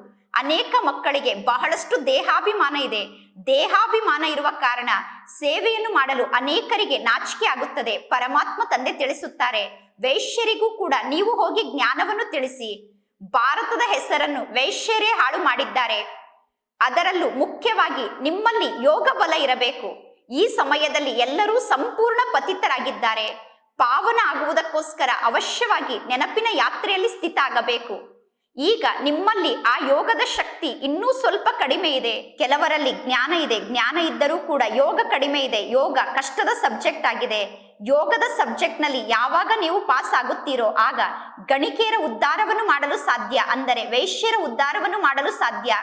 A: ಅನೇಕ ಮಕ್ಕಳಿಗೆ ಬಹಳಷ್ಟು ದೇಹಾಭಿಮಾನ ಇದೆ. ದೇಹಾಭಿಮಾನ ಇರುವ ಕಾರಣ ಸೇವೆಯನ್ನು ಮಾಡಲು ಅನೇಕರಿಗೆ ನಾಚಿಕೆ ಆಗುತ್ತದೆ, ಪರಮಾತ್ಮ ತಂದೆ ತಿಳಿಸುತ್ತಾರೆ. ವೈಶ್ಯರಿಗೂ ಕೂಡ ನೀವು ಹೋಗಿ ಜ್ಞಾನವನ್ನು ತಿಳಿಸಿ. ಭಾರತದ ಹೆಸರನ್ನು ವೈಶ್ಯರೇ ಹಾಳು ಮಾಡಿದ್ದಾರೆ. ಅದರಲ್ಲೂ ಮುಖ್ಯವಾಗಿ ನಿಮ್ಮಲ್ಲಿ ಯೋಗ ಬಲ ಇರಬೇಕು. ಈ ಸಮಯದಲ್ಲಿ ಎಲ್ಲರೂ ಸಂಪೂರ್ಣ ಪತಿತರಾಗಿದ್ದಾರೆ. ಪಾವನ ಆಗುವುದಕ್ಕೋಸ್ಕರ ಅವಶ್ಯವಾಗಿ ನೆನಪಿನ ಯಾತ್ರೆಯಲ್ಲಿ ಸ್ಥಿತ ಆಗಬೇಕು ಈಗ ನಿಮ್ಮಲ್ಲಿ ಆ ಯೋಗದ ಶಕ್ತಿ ಇನ್ನೂ ಸ್ವಲ್ಪ ಕಡಿಮೆ ಇದೆ. ಕೆಲವರಲ್ಲಿ ಜ್ಞಾನ ಇದೆ. ಜ್ಞಾನ ಇದ್ದರೂ ಕೂಡ ಯೋಗ ಕಡಿಮೆ ಇದೆ. ಯೋಗ ಕಷ್ಟದ ಸಬ್ಜೆಕ್ಟ್ ಆಗಿದೆ. ಯೋಗದ ಸಬ್ಜೆಕ್ಟ್ನಲ್ಲಿ ಯಾವಾಗ ನೀವು ಪಾಸ್ ಆಗುತ್ತೀರೋ ಆಗ ಗಣಿಕೆಯರ ಉದ್ಧಾರವನ್ನು ಮಾಡಲು ಸಾಧ್ಯ, ಅಂದರೆ ವೈಶ್ಯರ ಉದ್ಧಾರವನ್ನು ಮಾಡಲು ಸಾಧ್ಯ.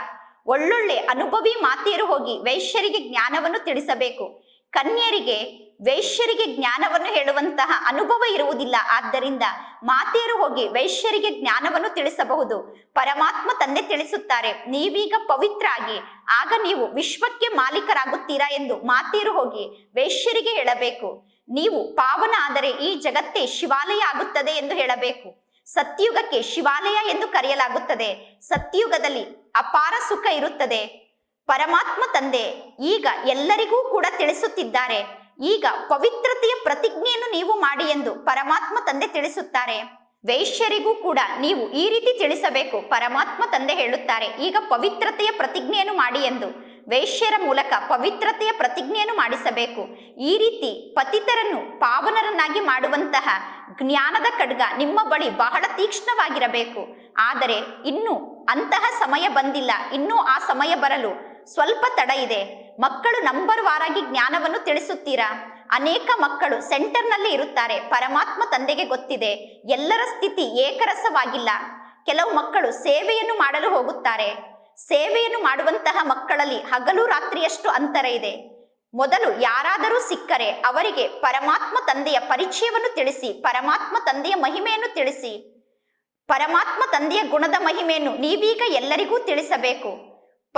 A: ಒಳ್ಳೊಳ್ಳೆ ಅನುಭವಿ ಮಾತೆಯರು ಹೋಗಿ ವೈಶ್ಯರಿಗೆ ಜ್ಞಾನವನ್ನು ತಿಳಿಸಬೇಕು. ಕನ್ಯರಿಗೆ ವೈಶ್ಯರಿಗೆ ಜ್ಞಾನವನ್ನು ಹೇಳುವಂತಹ ಅನುಭವ ಇರುವುದಿಲ್ಲ. ಆದ್ದರಿಂದ ಮಾತೆಯರು ಹೋಗಿ ವೈಶ್ಯರಿಗೆ ಜ್ಞಾನವನ್ನು ತಿಳಿಸಬಹುದು. ಪರಮಾತ್ಮ ತಂದೆ ತಿಳಿಸುತ್ತಾರೆ, ನೀವೀಗ ಪವಿತ್ರ ಆಗಿ ಆಗ ನೀವು ವಿಶ್ವಕ್ಕೆ ಮಾಲೀಕರಾಗುತ್ತೀರಾ ಎಂದು ಮಾತೆಯರು ಹೋಗಿ ವೈಶ್ಯರಿಗೆ ಹೇಳಬೇಕು. ನೀವು ಪಾವನ ಆದರೆ ಈ ಜಗತ್ತೇ ಶಿವಾಲಯ ಆಗುತ್ತದೆ ಎಂದು ಹೇಳಬೇಕು. ಸತ್ಯುಗಕ್ಕೆ ಶಿವಾಲಯ ಎಂದು ಕರೆಯಲಾಗುತ್ತದೆ. ಸತ್ಯುಗದಲ್ಲಿ ಅಪಾರ ಸುಖ ಇರುತ್ತದೆ. ಪರಮಾತ್ಮ ತಂದೆ ಈಗ ಎಲ್ಲರಿಗೂ ಕೂಡ ತಿಳಿಸುತ್ತಿದ್ದಾರೆ. ಈಗ ಪವಿತ್ರತೆಯ ಪ್ರತಿಜ್ಞೆಯನ್ನು ನೀವು ಮಾಡಿ ಎಂದು ಪರಮಾತ್ಮ ತಂದೆ ತಿಳಿಸುತ್ತಾರೆ. ವೈಶ್ಯರಿಗೂ ಕೂಡ ನೀವು ಈ ರೀತಿ ತಿಳಿಸಬೇಕು, ಪರಮಾತ್ಮ ತಂದೆ ಹೇಳುತ್ತಾರೆ, ಈಗ ಪವಿತ್ರತೆಯ ಪ್ರತಿಜ್ಞೆಯನ್ನು ಮಾಡಿ ಎಂದು. ವೈಶ್ಯರ ಮೂಲಕ ಪವಿತ್ರತೆಯ ಪ್ರತಿಜ್ಞೆಯನ್ನು ಮಾಡಿಸಬೇಕು. ಈ ರೀತಿ ಪತಿತರನ್ನು ಪಾವನರನ್ನಾಗಿ ಮಾಡುವಂತಹ ಜ್ಞಾನದ ಖಡ್ಗ ನಿಮ್ಮ ಬಳಿ ಬಹಳ ತೀಕ್ಷ್ಣವಾಗಿರಬೇಕು. ಆದರೆ ಇನ್ನೂ ಅಂತಹ ಸಮಯ ಬಂದಿಲ್ಲ, ಇನ್ನೂ ಆ ಸಮಯ ಬರಲು ಸ್ವಲ್ಪ ತಡ ಇದೆ. ಮಕ್ಕಳು ನಂಬರ್ ವಾರಾಗಿ ಜ್ಞಾನವನ್ನು ತಿಳಿಸುತ್ತೀರಾ? ಅನೇಕ ಮಕ್ಕಳು ಸೆಂಟರ್ನಲ್ಲಿ ಇರುತ್ತಾರೆ. ಪರಮಾತ್ಮ ತಂದೆಗೆ ಗೊತ್ತಿದೆ. ಎಲ್ಲರ ಸ್ಥಿತಿ ಏಕರಸವಾಗಿಲ್ಲ. ಕೆಲವು ಮಕ್ಕಳು ಸೇವೆಯನ್ನು ಮಾಡಲು ಹೋಗುತ್ತಾರೆ. ಸೇವೆಯನ್ನು ಮಾಡುವಂತಹ ಮಕ್ಕಳಲ್ಲಿ ಹಗಲು ರಾತ್ರಿಯಷ್ಟು ಅಂತರ ಇದೆ. ಮೊದಲು ಯಾರಾದರೂ ಸಿಕ್ಕರೆ ಅವರಿಗೆ ಪರಮಾತ್ಮ ತಂದೆಯ ಪರಿಚಯವನ್ನು ತಿಳಿಸಿ, ಪರಮಾತ್ಮ ತಂದೆಯ ಮಹಿಮೆಯನ್ನು ತಿಳಿಸಿ. ಪರಮಾತ್ಮ ತಂದೆಯ ಗುಣದ ಮಹಿಮೆಯನ್ನು ನೀವೀಗ ಎಲ್ಲರಿಗೂ ತಿಳಿಸಬೇಕು.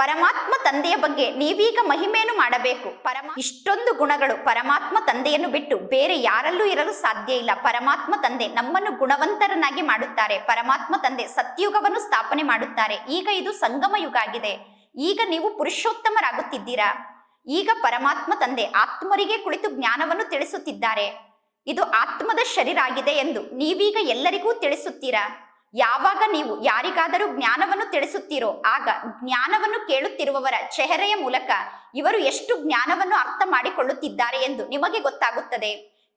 A: ಪರಮಾತ್ಮ ತಂದೆಯ ಬಗ್ಗೆ ನೀವೀಗ ಮಹಿಮೆಯನ್ನು ಮಾಡಬೇಕು. ಪರಮ ಇಷ್ಟೊಂದು ಗುಣಗಳು ಪರಮಾತ್ಮ ತಂದೆಯನ್ನು ಬಿಟ್ಟು ಬೇರೆ ಯಾರಲ್ಲೂ ಇರಲು ಸಾಧ್ಯ ಇಲ್ಲ. ಪರಮಾತ್ಮ ತಂದೆ ನಮ್ಮನ್ನು ಗುಣವಂತರನ್ನಾಗಿ ಮಾಡುತ್ತಾರೆ. ಪರಮಾತ್ಮ ತಂದೆ ಸತ್ಯಯುಗವನ್ನು ಸ್ಥಾಪನೆ ಮಾಡುತ್ತಾರೆ. ಈಗ ಇದು ಸಂಗಮ ಯುಗ ಆಗಿದೆ. ಈಗ ನೀವು ಪುರುಷೋತ್ತಮರಾಗುತ್ತಿದ್ದೀರಾ? ಈಗ ಪರಮಾತ್ಮ ತಂದೆ ಆತ್ಮರಿಗೆ ಕುಳಿತು ಜ್ಞಾನವನ್ನು ತಿಳಿಸುತ್ತಿದ್ದಾರೆ. ಇದು ಆತ್ಮದ ಶರೀರ ಆಗಿದೆ ಎಂದು ನೀವೀಗ ಎಲ್ಲರಿಗೂ ತಿಳಿಸುತ್ತೀರಾ? ಯಾವಾಗ ನೀವು ಯಾರಿಗಾದರೂ ಜ್ಞಾನವನ್ನು ತಿಳಿಸುತ್ತೀರೋ ಆಗ ಜ್ಞಾನವನ್ನು ಕೇಳುತ್ತಿರುವವರ ಚೆಹರೆಯ ಮೂಲಕ ಇವರು ಎಷ್ಟು ಜ್ಞಾನವನ್ನು ಅರ್ಥ ಮಾಡಿಕೊಳ್ಳುತ್ತಿದ್ದಾರೆ ಎಂದು ನಿಮಗೆ ಗೊತ್ತಾಗುತ್ತದೆ.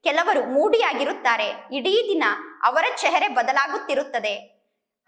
A: ಕೆಲವರು ಮೂಡಿಯಾಗಿರುತ್ತಾರೆ, ಇಡೀ ದಿನ ಅವರ ಚೆಹರೆ ಬದಲಾಗುತ್ತಿರುತ್ತದೆ.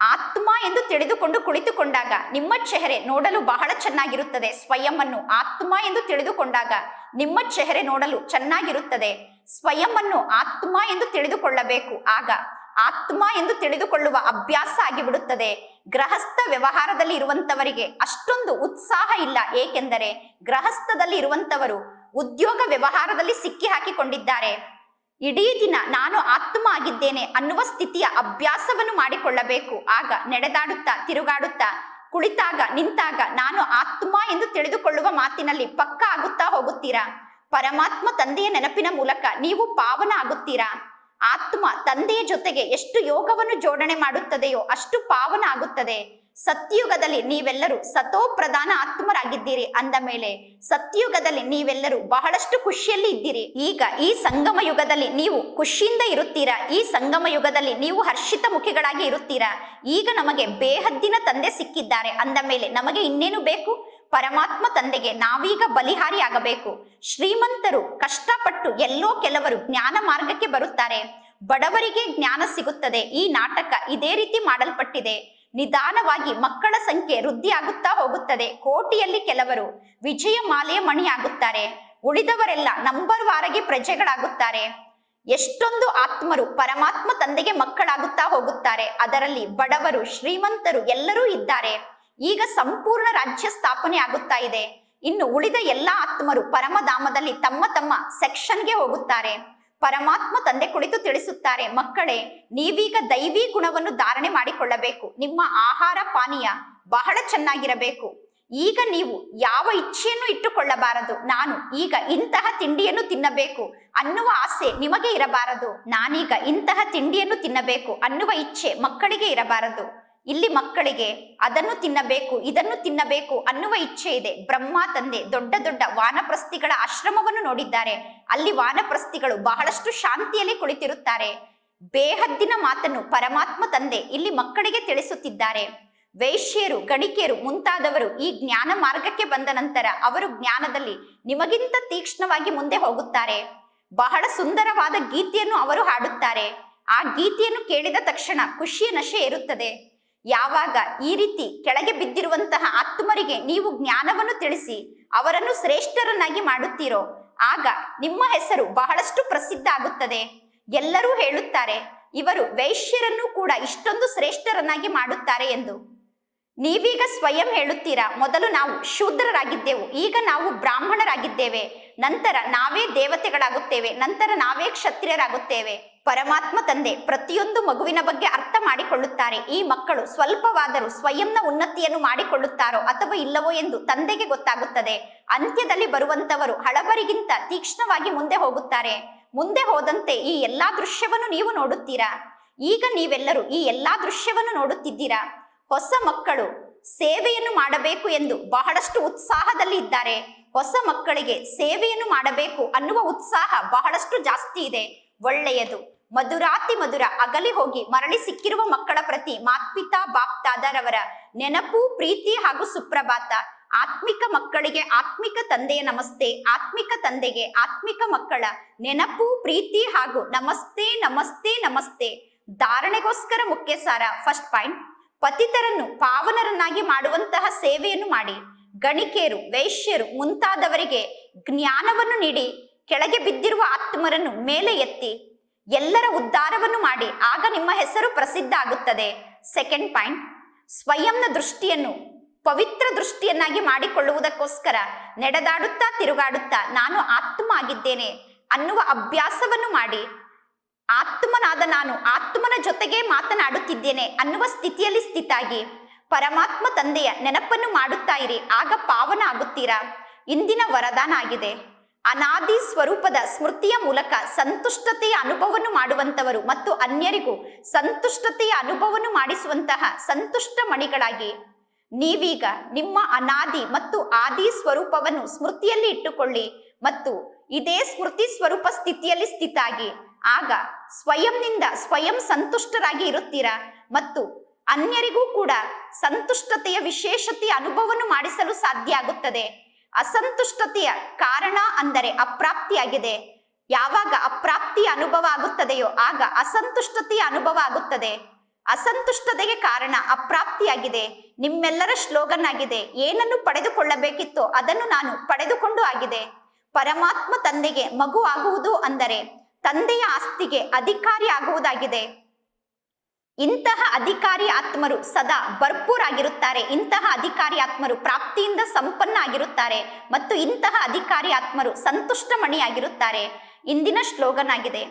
A: ಆತ್ಮ ಎಂದು ತಿಳಿದುಕೊಂಡು ಕುಳಿತುಕೊಂಡಾಗ ನಿಮ್ಮ ಚೆಹರೆ ನೋಡಲು ಬಹಳ ಚೆನ್ನಾಗಿರುತ್ತದೆ. ಸ್ವಯಂ ಅನ್ನು ಆತ್ಮ ಎಂದು ತಿಳಿದುಕೊಂಡಾಗ ನಿಮ್ಮ ಚೆಹರೆ ನೋಡಲು ಚೆನ್ನಾಗಿರುತ್ತದೆ. ಸ್ವಯಂ ಅನ್ನು ಆತ್ಮ ಎಂದು ತಿಳಿದುಕೊಳ್ಳಬೇಕು. ಆಗ ಆತ್ಮ ಎಂದು ತಿಳಿದುಕೊಳ್ಳುವ ಅಭ್ಯಾಸ ಆಗಿಬಿಡುತ್ತದೆ. ಗೃಹಸ್ಥ ವ್ಯವಹಾರದಲ್ಲಿ ಇರುವಂತವರಿಗೆ ಅಷ್ಟೊಂದು ಉತ್ಸಾಹ ಇಲ್ಲ. ಏಕೆಂದರೆ ಗೃಹಸ್ಥದಲ್ಲಿ ಇರುವಂತವರು ಉದ್ಯೋಗ ವ್ಯವಹಾರದಲ್ಲಿ ಸಿಕ್ಕಿ ಹಾಕಿಕೊಂಡಿದ್ದಾರೆ ಇಡೀ ದಿನ ನಾನು ಆತ್ಮ ಆಗಿದ್ದೇನೆ ಅನ್ನುವ ಸ್ಥಿತಿಯ ಅಭ್ಯಾಸವನ್ನು ಮಾಡಿಕೊಳ್ಳಬೇಕು. ಆಗ ನಡೆದಾಡುತ್ತಾ, ತಿರುಗಾಡುತ್ತಾ, ಕುಳಿತಾಗ, ನಿಂತಾಗ ನಾನು ಆತ್ಮ ಎಂದು ತಿಳಿದುಕೊಳ್ಳುವ ಮಾತಿನಲ್ಲಿ ಪಕ್ಕ ಆಗುತ್ತಾ ಹೋಗುತ್ತೀರಾ? ಪರಮಾತ್ಮ ತಂದೆಯ ನೆನಪಿನ ಮೂಲಕ ನೀವು ಪಾವನ ಆಗುತ್ತೀರಾ? ಆತ್ಮ ತಂದೆಯ ಜೊತೆಗೆ ಎಷ್ಟು ಯೋಗವನ್ನು ಜೋಡಣೆ ಮಾಡುತ್ತದೆಯೋ ಅಷ್ಟು ಪಾವನ ಆಗುತ್ತದೆ. ಸತ್ಯುಗದಲ್ಲಿ ನೀವೆಲ್ಲರೂ ಸತೋ ಪ್ರಧಾನ ಆತ್ಮರಾಗಿದ್ದೀರಿ ಅಂದ ಮೇಲೆ, ಸತ್ಯುಗದಲ್ಲಿ ನೀವೆಲ್ಲರೂ ಬಹಳಷ್ಟು ಖುಷಿಯಲ್ಲಿ ಇದ್ದೀರಿ. ಈಗ ಈ ಸಂಗಮ ಯುಗದಲ್ಲಿ ನೀವು ಖುಷಿಯಿಂದ ಇರುತ್ತೀರಾ? ಈ ಸಂಗಮ ಯುಗದಲ್ಲಿ ನೀವು ಹರ್ಷಿತ ಮುಖಿಗಳಾಗಿ ಇರುತ್ತೀರಾ? ಈಗ ನಮಗೆ ಬೇಹದ್ದಿನ ತಂದೆ ಸಿಕ್ಕಿದ್ದಾರೆ ಅಂದ ಮೇಲೆ ನಮಗೆ ಇನ್ನೇನು ಬೇಕು? ಪರಮಾತ್ಮ ತಂದೆಗೆ ನಾವೀಗ ಬಲಿಹಾರಿ ಆಗಬೇಕು ಶ್ರೀಮಂತರು ಕಷ್ಟಪಟ್ಟು ಎಲ್ಲೋ ಕೆಲವರು ಜ್ಞಾನ ಮಾರ್ಗಕ್ಕೆ ಬರುತ್ತಾರೆ. ಬಡವರಿಗೆ ಜ್ಞಾನ ಸಿಗುತ್ತದೆ. ಈ ನಾಟಕ ಇದೇ ರೀತಿ ಮಾಡಲ್ಪಟ್ಟಿದೆ. ನಿಧಾನವಾಗಿ ಮಕ್ಕಳ ಸಂಖ್ಯೆ ವೃದ್ಧಿಯಾಗುತ್ತಾ ಹೋಗುತ್ತದೆ. ಕೋಟಿಯಲ್ಲಿ ಕೆಲವರು ವಿಜಯ ಮಾಲೆಯ ಮಣಿಯಾಗುತ್ತಾರೆ. ಉಳಿದವರೆಲ್ಲ ನಂಬರ್ ವಾರಗೆ ಪ್ರಜೆಗಳಾಗುತ್ತಾರೆ. ಎಷ್ಟೊಂದು ಆತ್ಮರು ಪರಮಾತ್ಮ ತಂದೆಗೆ ಮಕ್ಕಳಾಗುತ್ತಾ ಹೋಗುತ್ತಾರೆ. ಅದರಲ್ಲಿ ಬಡವರು, ಶ್ರೀಮಂತರು ಎಲ್ಲರೂ ಇದ್ದಾರೆ. ಈಗ ಸಂಪೂರ್ಣ ರಾಜ್ಯ ಸ್ಥಾಪನೆ ಆಗುತ್ತಾ ಇದೆ. ಇನ್ನು ಉಳಿದ ಎಲ್ಲಾ ಆತ್ಮರು ಪರಮಧಾಮದಲ್ಲಿ ತಮ್ಮ ತಮ್ಮ ಸೆಕ್ಷನ್ಗೆ ಹೋಗುತ್ತಾರೆ. ಪರಮಾತ್ಮ ತಂದೆ ಕುಳಿತು ತಿಳಿಸುತ್ತಾರೆ, ಮಕ್ಕಳೇ, ನೀವೀಗ ದೈವಿ ಗುಣವನ್ನು ಧಾರಣೆ ಮಾಡಿಕೊಳ್ಳಬೇಕು. ನಿಮ್ಮ ಆಹಾರ ಪಾನೀಯ ಬಹಳ ಚೆನ್ನಾಗಿರಬೇಕು. ಈಗ ನೀವು ಯಾವ ಇಚ್ಛೆಯನ್ನು ಇಟ್ಟುಕೊಳ್ಳಬಾರದು. ನಾನು ಈಗ ಇಂತಹ ತಿಂಡಿಯನ್ನು ತಿನ್ನಬೇಕು. ಅನ್ನುವ ಆಸೆ ನಿಮಗೆ ಇರಬಾರದು. ನಾನೀಗ ಇಂತಹ ತಿಂಡಿಯನ್ನು ತಿನ್ನಬೇಕು ಅನ್ನುವ ಇಚ್ಛೆ ಮಕ್ಕಳಿಗೆ ಇರಬಾರದು. ಇಲ್ಲಿ ಮಕ್ಕಳಿಗೆ ಅದನ್ನು ತಿನ್ನಬೇಕು, ಇದನ್ನು ತಿನ್ನಬೇಕು ಅನ್ನುವ ಇಚ್ಛೆ ಇದೆ. ಬ್ರಹ್ಮ ತಂದೆ ದೊಡ್ಡ ದೊಡ್ಡ ವಾನಪ್ರಸ್ಥಿಗಳ ಆಶ್ರಮವನ್ನು ನೋಡಿದ್ದಾರೆ. ಅಲ್ಲಿ ವಾನಪ್ರಸ್ಥಿಗಳು ಬಹಳಷ್ಟು ಶಾಂತಿಯಲ್ಲಿ ಕುಳಿತಿರುತ್ತಾರೆ. ಬೇಹದ್ದಿನ ಮಾತನ್ನು ಪರಮಾತ್ಮ ತಂದೆ ಇಲ್ಲಿ ಮಕ್ಕಳಿಗೆ ತಿಳಿಸುತ್ತಿದ್ದಾರೆ. ವೈಶ್ಯರು, ಗಣಿಕೆಯರು ಮುಂತಾದವರು ಈ ಜ್ಞಾನ ಮಾರ್ಗಕ್ಕೆ ಬಂದ ನಂತರ ಅವರು ಜ್ಞಾನದಲ್ಲಿ ನಿಮಗಿಂತ ತೀಕ್ಷ್ಣವಾಗಿ ಮುಂದೆ ಹೋಗುತ್ತಾರೆ. ಬಹಳ ಸುಂದರವಾದ ಗೀತೆಯನ್ನು ಅವರು ಹಾಡುತ್ತಾರೆ. ಆ ಗೀತೆಯನ್ನು ಕೇಳಿದ ತಕ್ಷಣ ಖುಷಿಯ ನಶೆ ಇರುತ್ತದೆ ಯಾವಾಗ ಈ ರೀತಿ ಕೆಳಗೆ ಬಿದ್ದಿರುವಂತಹ ಆತ್ಮರಿಗೆ ನೀವು ಜ್ಞಾನವನ್ನು ತಿಳಿಸಿ ಅವರನ್ನು ಶ್ರೇಷ್ಠರನ್ನಾಗಿ ಮಾಡುತ್ತೀರೋ, ಆಗ ನಿಮ್ಮ ಹೆಸರು ಬಹಳಷ್ಟು ಪ್ರಸಿದ್ಧ ಆಗುತ್ತದೆ. ಎಲ್ಲರೂ ಹೇಳುತ್ತಾರೆ, ಇವರು ವೈಶ್ಯರನ್ನು ಕೂಡ ಇಷ್ಟೊಂದು ಶ್ರೇಷ್ಠರನ್ನಾಗಿ ಮಾಡುತ್ತಾರೆ ಎಂದು. ನೀವೀಗ ಸ್ವಯಂ ಹೇಳುತ್ತೀರಾ, ಮೊದಲು ನಾವು ಶೂದ್ರರಾಗಿದ್ದೆವು, ಈಗ ನಾವು ಬ್ರಾಹ್ಮಣರಾಗಿದ್ದೇವೆ, ನಂತರ ನಾವೇ ದೇವತೆಗಳಾಗುತ್ತೇವೆ, ನಂತರ ನಾವೇ ಕ್ಷತ್ರಿಯರಾಗುತ್ತೇವೆ. ಪರಮಾತ್ಮ ತಂದೆ ಪ್ರತಿಯೊಂದು ಮಗುವಿನ ಬಗ್ಗೆ ಅರ್ಥ ಮಾಡಿಕೊಳ್ಳುತ್ತಾರೆ. ಈ ಮಕ್ಕಳು ಸ್ವಲ್ಪವಾದರೂ ಸ್ವಯಂನ ಉನ್ನತಿಯನ್ನು ಮಾಡಿಕೊಳ್ಳುತ್ತಾರೋ ಅಥವಾ ಇಲ್ಲವೋ ಎಂದು ತಂದೆಗೆ ಗೊತ್ತಾಗುತ್ತದೆ. ಅಂತ್ಯದಲ್ಲಿ ಬರುವಂತವರು ಹಳಬರಿಗಿಂತ ತೀಕ್ಷ್ಣವಾಗಿ ಮುಂದೆ ಹೋಗುತ್ತಾರೆ. ಮುಂದೆ ಹೋದಂತೆ ಈ ಎಲ್ಲಾ ದೃಶ್ಯವನ್ನು ನೀವು ನೋಡುತ್ತೀರಾ? ಈಗ ನೀವೆಲ್ಲರೂ ಈ ಎಲ್ಲಾ ದೃಶ್ಯವನ್ನು ನೋಡುತ್ತಿದ್ದೀರಾ? ಹೊಸ ಮಕ್ಕಳು ಸೇವೆಯನ್ನು ಮಾಡಬೇಕು ಎಂದು ಬಹಳಷ್ಟು ಉತ್ಸಾಹದಲ್ಲಿ ಇದ್ದಾರೆ. ಹೊಸ ಮಕ್ಕಳಿಗೆ ಸೇವೆಯನ್ನು ಮಾಡಬೇಕು ಅನ್ನುವ ಉತ್ಸಾಹ ಬಹಳಷ್ಟು ಜಾಸ್ತಿ ಇದೆ. ಒಳ್ಳೆಯದು. ಮಧುರಾತಿ ಮಧುರ ಅಗಲಿ ಹೋಗಿ ಮರಳಿ ಸಿಕ್ಕಿರುವ ಮಕ್ಕಳ ಪ್ರತಿ ಮಾತ್ಪಿತಾ, ಬಾಪ್ತಾದರವರ ನೆನಪು, ಪ್ರೀತಿ ಹಾಗೂ ಸುಪ್ರಭಾತ. ಆತ್ಮಿಕ ಮಕ್ಕಳಿಗೆ ಆತ್ಮಿಕ ತಂದೆಯ ನಮಸ್ತೆ, ಆತ್ಮಿಕ ತಂದೆಗೆ ಆತ್ಮಿಕ ಮಕ್ಕಳ ನೆನಪು, ಪ್ರೀತಿ ಹಾಗೂ ನಮಸ್ತೆ ನಮಸ್ತೆ ನಮಸ್ತೆ. ಧಾರಣೆಗೋಸ್ಕರ ಮುಖ್ಯ ಸಾರ ಫಸ್ಟ್ ಪಾಯಿಂಟ್ ಪತಿತರನ್ನು ಪಾವನರನ್ನಾಗಿ ಮಾಡುವಂತಹ ಸೇವೆಯನ್ನು ಮಾಡಿ. ಗಣಿಕೆಯರು, ವೈಶ್ಯರು ಮುಂತಾದವರಿಗೆ ಜ್ಞಾನವನ್ನು ನೀಡಿ, ಕೆಳಗೆ ಬಿದ್ದಿರುವ ಆತ್ಮರನ್ನು ಮೇಲೆ ಎತ್ತಿ. ಎಲ್ಲರ ಉದ್ಧಾರವನ್ನು ಮಾಡಿ, ಆಗ ನಿಮ್ಮ ಹೆಸರು ಪ್ರಸಿದ್ಧ ಆಗುತ್ತದೆ. ಸೆಕೆಂಡ್ ಪಾಯಿಂಟ್ ಸ್ವಯಂನ ದೃಷ್ಟಿಯನ್ನು, ಪವಿತ್ರ ದೃಷ್ಟಿಯನ್ನಾಗಿ ಮಾಡಿಕೊಳ್ಳುವುದಕ್ಕೋಸ್ಕರ ನಡೆದಾಡುತ್ತಾ ತಿರುಗಾಡುತ್ತಾ ನಾನು ಆತ್ಮ ಆಗಿದ್ದೇನೆ ಅನ್ನುವ ಅಭ್ಯಾಸವನ್ನು ಮಾಡಿ, ಆತ್ಮನಾದ ನಾನು ಆತ್ಮನ ಜೊತೆಗೆ ಮಾತನಾಡುತ್ತಿದ್ದೇನೆ ಅನ್ನುವ ಸ್ಥಿತಿಯಲ್ಲಿ ಸ್ಥಿತಾಗಿ, ಪರಮಾತ್ಮ ತಂದೆಯ ನೆನಪನ್ನು ಮಾಡುತ್ತಾ ಇರಿ, ಆಗ ಪಾವನ ಆಗುತ್ತೀರಾ? ಇಂದಿನ ವರದಾನ ಆಗಿದೆ. ಅನಾದಿ ಸ್ವರೂಪದ ಸ್ಮೃತಿಯ ಮೂಲಕ ಸಂತುಷ್ಟತೆಯ ಅನುಭವವನ್ನು ಮಾಡುವಂತವರು ಮತ್ತು ಅನ್ಯರಿಗೂ ಸಂತುಷ್ಟತೆಯ ಅನುಭವವನ್ನು ಮಾಡಿಸುವಂತಹ ಸಂತುಷ್ಟ ಮಣಿಗಳಾಗಿ ನೀವೀಗ ನಿಮ್ಮ ಅನಾದಿ ಮತ್ತು ಆದಿ ಸ್ವರೂಪವನ್ನು ಸ್ಮೃತಿಯಲ್ಲಿ ಇಟ್ಟುಕೊಳ್ಳಿ ಮತ್ತು ಇದೇ ಸ್ಮೃತಿ ಸ್ವರೂಪ ಸ್ಥಿತಿಯಲ್ಲಿ ಸ್ಥಿತಾಗಿ, ಆಗ ಸ್ವಯಂನಿಂದ ಸ್ವಯಂ ಸಂತುಷ್ಟರಾಗಿ ಇರುತ್ತೀರಾ ಮತ್ತು ಅನ್ಯರಿಗೂ ಕೂಡ ಸಂತುಷ್ಟತೆಯ ವಿಶೇಷತೆಯ ಅನುಭವವನ್ನು ಮಾಡಿಸಲು ಸಾಧ್ಯ ಆಗುತ್ತದೆ. ಅಸಂತುಷ್ಟತೆಯ ಕಾರಣ ಅಂದರೆ ಅಪ್ರಾಪ್ತಿಯಾಗಿದೆ. ಯಾವಾಗ ಅಪ್ರಾಪ್ತಿಯ ಅನುಭವ ಆಗುತ್ತದೆಯೋ ಆಗ ಅಸಂತುಷ್ಟತೆಯ ಅನುಭವ ಆಗುತ್ತದೆ. ಅಸಂತುಷ್ಟತೆಗೆ ಕಾರಣ ಅಪ್ರಾಪ್ತಿಯಾಗಿದೆ. ನಿಮ್ಮೆಲ್ಲರ ಶ್ಲೋಗನ್ ಆಗಿದೆ ಏನನ್ನು ಪಡೆದುಕೊಳ್ಳಬೇಕಿತ್ತೋ ಅದನ್ನು ನಾನು ಪಡೆದುಕೊಂಡು ಆಗಿದೆ. ಪರಮಾತ್ಮ ತಂದೆಗೆ ಮಗು ಆಗುವುದು ಅಂದರೆ ತಂದೆಯ ಆಸ್ತಿಗೆ ಅಧಿಕಾರಿ ಆಗುವುದಾಗಿದೆ. ಇಂತಹ ಅಧಿಕಾರಿ ಆತ್ಮರು ಸದಾ ಭರ್ಪೂರಾಗಿರುತ್ತಾರೆ. ಇಂತಹ ಅಧಿಕಾರಿ ಆತ್ಮರು ಪ್ರಾಪ್ತಿಯಿಂದ ಸಂಪನ್ನ ಆಗಿರುತ್ತಾರೆ ಮತ್ತು ಇಂತಹ ಅಧಿಕಾರಿ ಆತ್ಮರು ಸಂತುಷ್ಟ ಮಣಿಯಾಗಿರುತ್ತಾರೆ ಇಂದಿನ ಶ್ಲೋಗನ್ ಆಗಿದೆ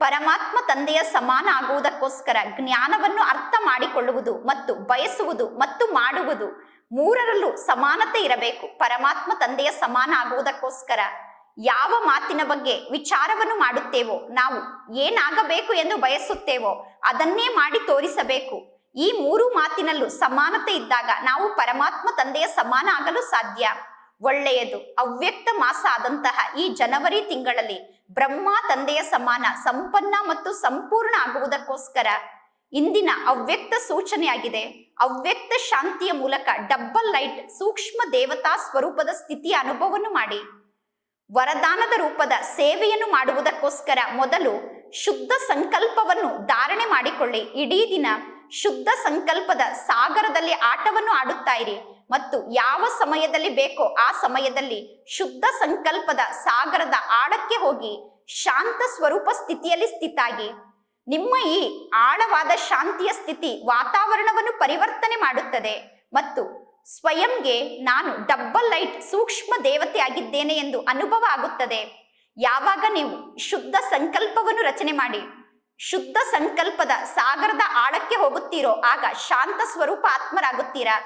A: ಪರಮಾತ್ಮ ತಂದೆಯ ಸಮಾನ ಆಗುವುದಕ್ಕೋಸ್ಕರ ಜ್ಞಾನವನ್ನು ಅರ್ಥ ಮಾಡಿಕೊಳ್ಳುವುದು ಮತ್ತು ಬಯಸುವುದು ಮತ್ತು ಮಾಡುವುದು ಮೂರರಲ್ಲೂ ಸಮಾನತೆ ಇರಬೇಕು. ಪರಮಾತ್ಮ ತಂದೆಯ ಸಮಾನ ಆಗುವುದಕ್ಕೋಸ್ಕರ ಯಾವ ಮಾತಿನ ಬಗ್ಗೆ ವಿಚಾರವನ್ನು ಮಾಡುತ್ತೇವೋ, ನಾವು ಏನಾಗಬೇಕು ಎಂದು ಬಯಸುತ್ತೇವೋ, ಅದನ್ನೇ ಮಾಡಿ ತೋರಿಸಬೇಕು. ಈ ಮೂರು ಮಾತಿನಲ್ಲೂ ಸಮಾನತೆ ಇದ್ದಾಗ ನಾವು ಪರಮಾತ್ಮ ತಂದೆಯ ಸಮಾನ ಆಗಲು ಸಾಧ್ಯ. ಒಳ್ಳೆಯದು, ಅವ್ಯಕ್ತ ಮಾಸ ಆದಂತಹ ಈ ಜನವರಿ ತಿಂಗಳಲ್ಲಿ ಬ್ರಹ್ಮ ತಂದೆಯ ಸಮಾನ, ಸಂಪನ್ನ ಮತ್ತು ಸಂಪೂರ್ಣ ಆಗುವುದಕ್ಕೋಸ್ಕರ ಇಂದಿನ ಅವ್ಯಕ್ತ ಸೂಚನೆಯಾಗಿದೆ. ಅವ್ಯಕ್ತ ಶಾಂತಿಯ ಮೂಲಕ ಡಬ್ಬಲ್ ಲೈಟ್ ಸೂಕ್ಷ್ಮ ದೇವತಾ ಸ್ವರೂಪದ ಸ್ಥಿತಿಯ ಅನುಭವವನ್ನು ಮಾಡಿ. ವರದಾನದ ರೂಪದ ಸೇವೆಯನ್ನು ಮಾಡುವುದಕ್ಕೋಸ್ಕರ ಮೊದಲು ಶುದ್ಧ ಸಂಕಲ್ಪವನ್ನು ಧಾರಣೆ ಮಾಡಿಕೊಳ್ಳಿ. ಇಡೀ ದಿನ ಶುದ್ಧ ಸಂಕಲ್ಪದ ಸಾಗರದಲ್ಲಿ ಆಟವನ್ನು ಆಡುತ್ತಾ ಇರಿ ಮತ್ತು ಯಾವ ಸಮಯದಲ್ಲಿ ಬೇಕೋ ಆ ಸಮಯದಲ್ಲಿ ಶುದ್ಧ ಸಂಕಲ್ಪದ ಸಾಗರದ ಆಳಕ್ಕೆ ಹೋಗಿ ಶಾಂತ ಸ್ವರೂಪ ಸ್ಥಿತಿಯಲ್ಲಿ ಸ್ಥಿತಾಗಿ. ನಿಮ್ಮ ಈ ಆಳವಾದ ಶಾಂತಿಯ ಸ್ಥಿತಿ ವಾತಾವರಣವನ್ನು ಪರಿವರ್ತನೆ ಮಾಡುತ್ತದೆ ಮತ್ತು ಸ್ವಯಂಗೆ ನಾನು ಡಬ್ಬಲ್ ಲೈಟ್ ಸೂಕ್ಷ್ಮ ದೇವತೆಯಾಗಿದ್ದೇನೆ ಎಂದು ಅನುಭವ ಆಗುತ್ತದೆ. ಯಾವಾಗ ನೀವು ಶುದ್ಧ ಸಂಕಲ್ಪವನ್ನು ರಚನೆ ಮಾಡಿ, ಶುದ್ಧ ಸಂಕಲ್ಪದ ಸಾಗರದ ಆಳಕ್ಕೆ ಹೋಗುತ್ತೀರೋ, ಆಗ ಶಾಂತ ಸ್ವರೂಪ ಆತ್ಮರಾಗುತ್ತೀರಾ.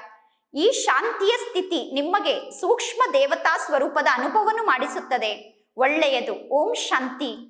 A: ಈ ಶಾಂತಿಯ ಸ್ಥಿತಿ ನಿಮಗೆ ಸೂಕ್ಷ್ಮ ದೇವತಾ ಸ್ವರೂಪದ ಅನುಭವವನ್ನು ಮಾಡಿಸುತ್ತದೆ. ಒಳ್ಳೆಯದು. ಓಂ ಶಾಂತಿ.